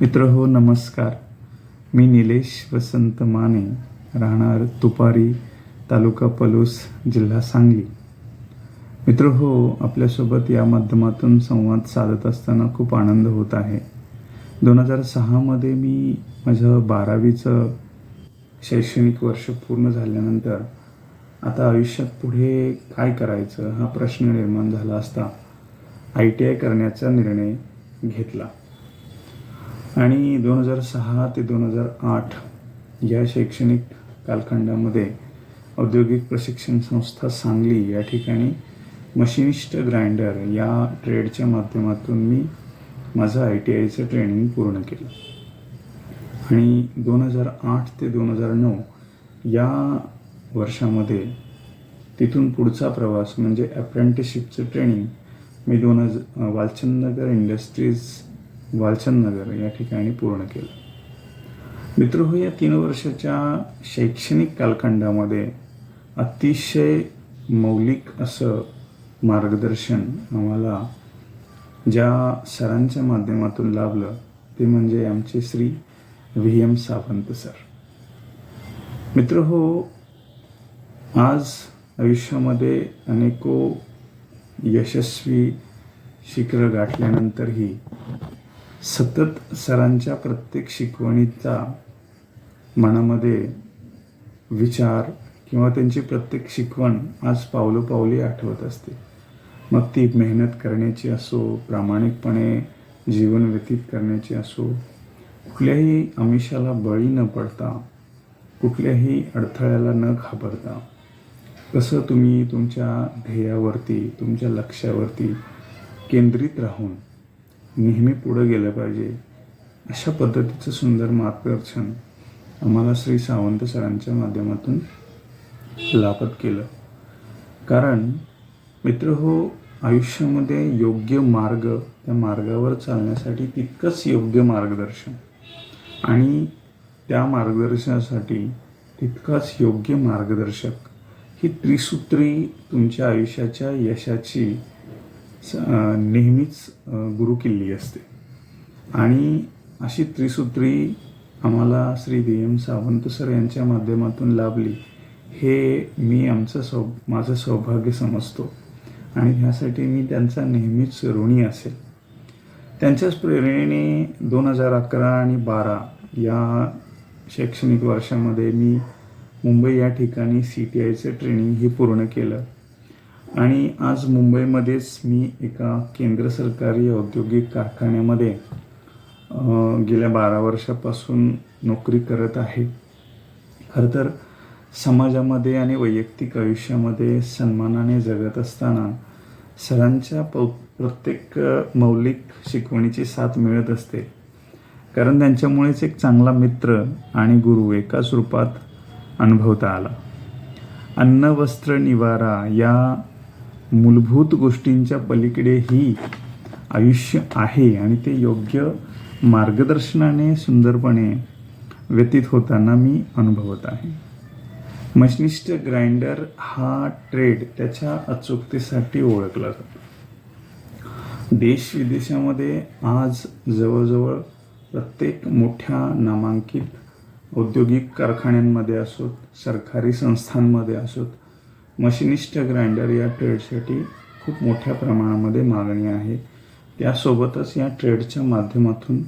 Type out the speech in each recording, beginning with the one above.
मित्र हो नमस्कार. मी निलेश वसंत माने राहणार तुपारी तालुका पलूस जिल्हा सांगली. मित्र हो आपल्यासोबत या माध्यमातून संवाद साधत असताना खूप आनंद होत आहे. दोन हजार सहामध्ये मी माझं बारावीचं शैक्षणिक वर्ष पूर्ण झाल्यानंतर आता आयुष्यात पुढे काय करायचं हा प्रश्न निर्माण झाला असता आय टी आय करण्याचा निर्णय घेतला. आणि दोन हजार सहा ते दोन हजार आठ या शैक्षणिक कालखंडामध्ये औद्योगिक प्रशिक्षण संस्था सांगली या ठिकाणी मशिनिस्ट ग्राइंडर या ट्रेडच्या माध्यमातून मी माझं आय टी आयचं ट्रेनिंग पूर्ण केलं. आणि दोन हजार आठ ते दोन हजार नऊ या वर्षामध्ये तिथून पुढचा प्रवास म्हणजे अप्रेंटिसशिपचं ट्रेनिंग मी दोन हजार वालचंदनगर इंडस्ट्रीज वालचंदनगर या ठिकाणी पूर्ण केलं. मित्र हो या तीन वर्षाच्या शैक्षणिक कालखंडामध्ये अतिशय मौलिक असं मार्गदर्शन आम्हाला ज्या सरांच्या माध्यमातून लाभलं ते म्हणजे आमचे Shri V. M. Sawant sir. मित्र हो आज आयुष्यामध्ये अनेको यशस्वी शिखरं गाठल्यानंतरही सतत सरांच्या प्रत्येक शिकवणीचा मनामध्ये विचार किंवा त्यांची प्रत्येक शिकवण आज पावलोपावली आठवत असते. मग ती मेहनत करण्याची असो प्रामाणिकपणे जीवन व्यतीत करण्याची असो कुठल्याही आमिषाला बळी न पडता कुठल्याही अडथळ्याला न घाबरता कसं तुम्ही तुमच्या ध्येयावरती तुमच्या लक्ष्यावरती केंद्रित राहून नेहमी पुढं गेलं पाहिजे. अशा पद्धतीचं सुंदर मार्गदर्शन आम्हाला श्री सावंत सरांच्या माध्यमातून लाभत केलं. कारण मित्र हो आयुष्यामध्ये योग्य मार्ग त्या मार्गावर चालण्यासाठी तितकंच योग्य मार्गदर्शन. आणि त्या मार्गदर्शनासाठी तितकाच योग्य मार्गदर्शक ही त्रिसूत्री तुमच्या आयुष्याच्या यशाची नेहमीच गुरुकिल्ली असते. आणि अशी त्रिसूत्री आम्हाला Shri V M Sawant sir यांच्या माध्यमातून लाभली हे मी आमचं सौ माझं सौभाग्य समजतो. आणि ह्यासाठी मी त्यांचा नेहमीच ऋणी असेल. त्यांच्याच प्रेरणेने दोन हजार अकरा आणि बारा या शैक्षणिक वर्षामध्ये मी मुंबई या ठिकाणी सी टी आयचं ट्रेनिंग हे पूर्ण केलं. आणि आज मुंबईमध्येच मी एका केंद्र सरकारी औद्योगिक कारखान्यामध्ये गेल्या बारा वर्षापासून नोकरी करत आहे. खरं तर समाजामध्ये आणि वैयक्तिक आयुष्यामध्ये सन्मानाने जगत असताना सरांच्या प प्रत्येक मौलिक शिकवणीची साथ मिळत असते. कारण त्यांच्यामुळेच एक चांगला मित्र आणि गुरु एकाच रूपात अनुभवता आला. अन्न वस्त्र निवारा या मूलभूत गोष्टींच्या पलीकडेही आयुष्य आहे आणि ते योग्य मार्गदर्शनाने सुंदरपणे व्यतीत होताना मी अनुभवत आहे. मशनिस्ट ग्राइंडर हा ट्रेड त्याच्या अचूकतेसाठी ओळखला जातो. देश विदेशामध्ये आज जवळजवळ प्रत्येक मोठ्या नामांकित औद्योगिक कारखान्यांमध्ये असोत सरकारी संस्थांमध्ये असोत मशिनिस्ट ग्राइंडर या ट्रेडसाठी खूप मोठ्या प्रमाणामध्ये मागणी आहे. त्यासोबतच या ट्रेडच्या माध्यमातून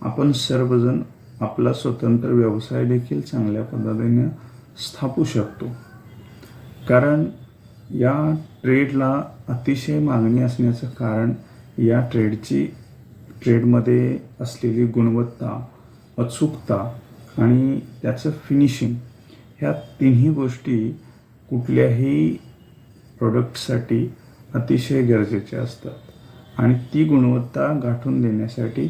आपण सर्वजण आपला स्वतंत्र व्यवसाय देखील चांगल्या पद्धतीने स्थापू शकतो. कारण या ट्रेडला अतिशय मागणी असण्याचं कारण या ट्रेडची ट्रेडमध्ये असलेली गुणवत्ता अचूकता आणि त्याचं फिनिशिंग ह्या तिन्ही गोष्टी कुठल्याही प्रोडक्टसाठी अतिशय गरजेचे असतात. आणि ती गुणवत्ता गाठून देण्यासाठी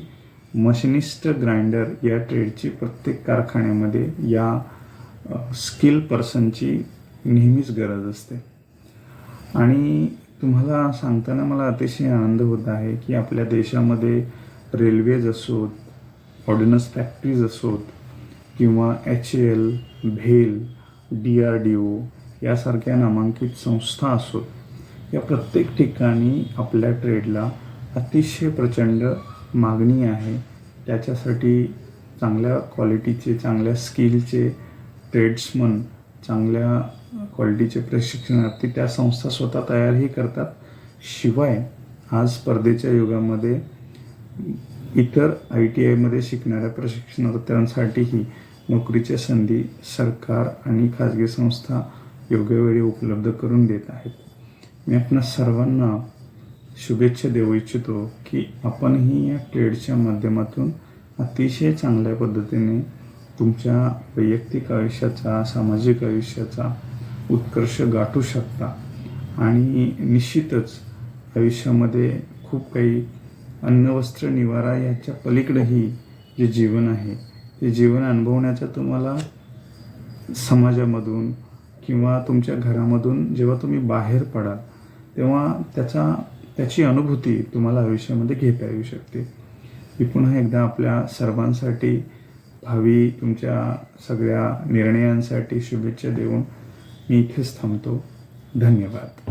मशिनिस्ट ग्राइंडर या ट्रेडची प्रत्येक कारखान्यामध्ये या स्किल पर्सनची नेहमीच गरज असते. आणि तुम्हाला सांगताना मला अतिशय आनंद होत आहे की आपल्या देशामध्ये रेल्वेज असोत ऑर्डिनन्स फॅक्टरीज असोत किंवा एच एल भेल डी आर डी ओ यासारख्या नामांकित संस्था असोत. या प्रत्येक ठिकाणी आपल्या ट्रेडला अतिशय प्रचंड मागणी आहे. त्याच्यासाठी चांगल्या क्वालिटीचे चांगल्या स्किलचे ट्रेड्समन चांगल्या क्वालिटीचे प्रशिक्षणार्थी त्या संस्था स्वतः तयारही करतात. शिवाय आज स्पर्धेच्या युगामध्ये इतर आय टी आयमध्ये शिकणाऱ्या प्रशिक्षणार्थ्यांसाठीही नोकरीच्या संधी सरकार आणि खाजगी संस्था योग्य वेळी उपलब्ध करून देत आहेत. मी आपणा सर्वांना शुभेच्छा देऊ इच्छितो की आपणही या ट्रेडच्या माध्यमातून अतिशय चांगल्या पद्धतीने तुमच्या वैयक्तिक आयुष्याचा सामाजिक आयुष्याचा उत्कर्ष गाठू शकता. आणि निश्चितच आयुष्यामध्ये खूप काही अन्न वस्त्र निवारा याच्या पलीकडेही जे जीवन आहे ते जीवन अनुभवण्याचा तुम्हाला समाजामधून किंवा तुमच्या घरामधून जेव्हा तुम्ही बाहेर पडाल तेव्हा त्याचा त्याची अनुभूती तुम्हाला आयुष्यामध्ये घेता येऊ शकते. मी पुन्हा एकदा आपल्या सर्वांसाठी भावी तुमच्या सगळ्या निर्णयांसाठी शुभेच्छा देऊन मी इथेच थांबतो. धन्यवाद.